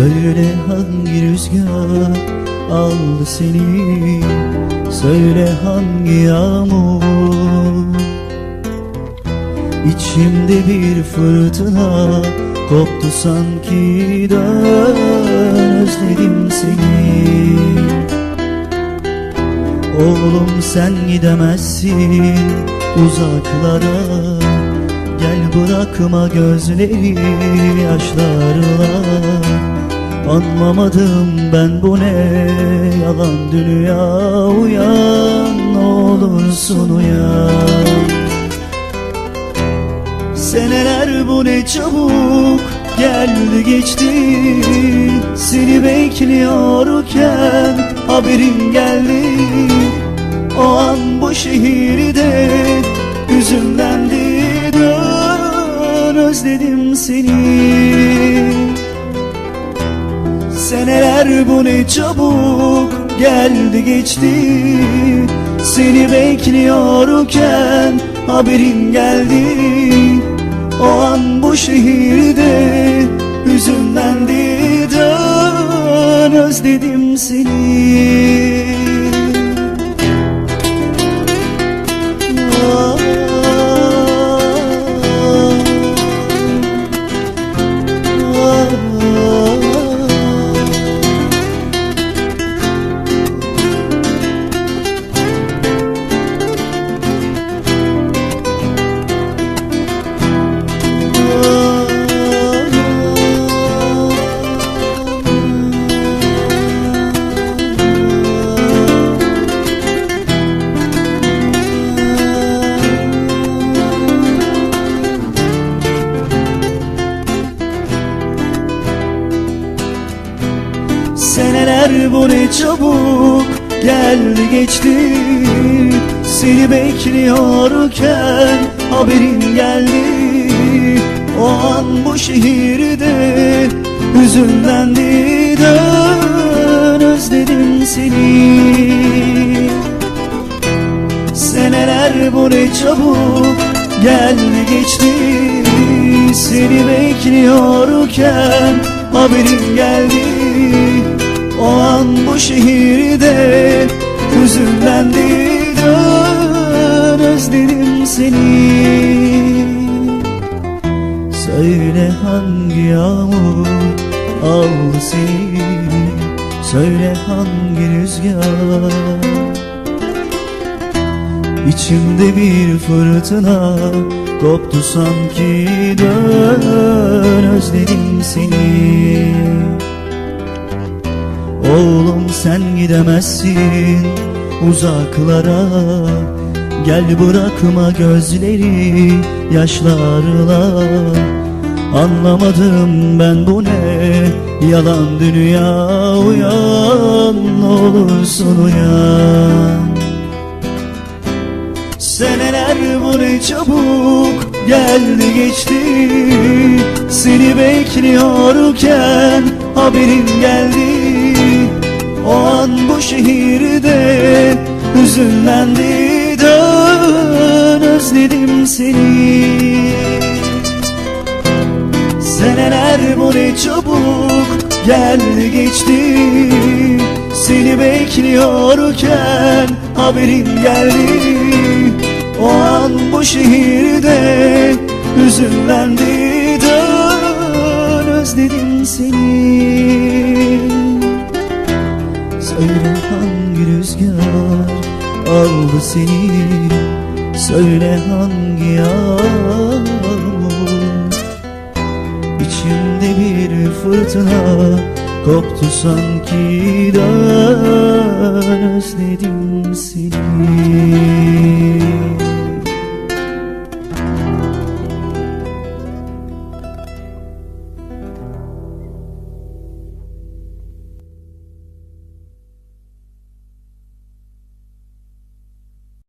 Söyle hangi rüzgar aldı seni? Söyle hangi yağmur? İçimde bir fırtına koptu sanki dön özledim seni. Oğlum sen gidemezsin uzaklara Gel bırakma gözleri yaşlarla Anlamadım ben bu ne yalan dünya Uyan olursun uyan. Seneler bu ne çabuk geldi geçti Seni bekliyorken haberin geldi. O an bu şehirde hüzünlendi Dön özledim seni Seneler bu ne çabuk geldi geçti. Seni bekliyorken haberin geldi. O an bu şehirde hüzünlendi Dön özledim seni Seneler bu ne çabuk geldi geçti. Seni bekliyorken haberin geldi. O an bu şehirde hüzünlendi. Dön özledim seni. Seneler bu ne çabuk geldi geçti. Seni bekliyorken haberin geldi O an bu şehirde hüzünlendi özledim seni. Söyle hangi yağmur aldı seni? Söyle hangi rüzgar? İçimde bir fırtına koptu sanki dön özledim seni Oğlum sen gidemezsin uzaklara. Gel bırakma gözleri yaşlarla Anlamadım ben bu ne? Yalan dünya Uyan olursun uyan. Seneler bu ne çabuk geldi geçti. Seni bekliyorken haberin geldi O an bu şehirde hüzünlendi Dön özledim seni. Seneler bu ne çabuk geldi geçti. Seni bekliyorken haberin geldi. O an bu şehirde hüzünlendi Dön özledim seni Söyle hangi rüzgar aldı seni? Söyle hangi yağmur İçimde bir fırtına koptu sanki dön özledim seni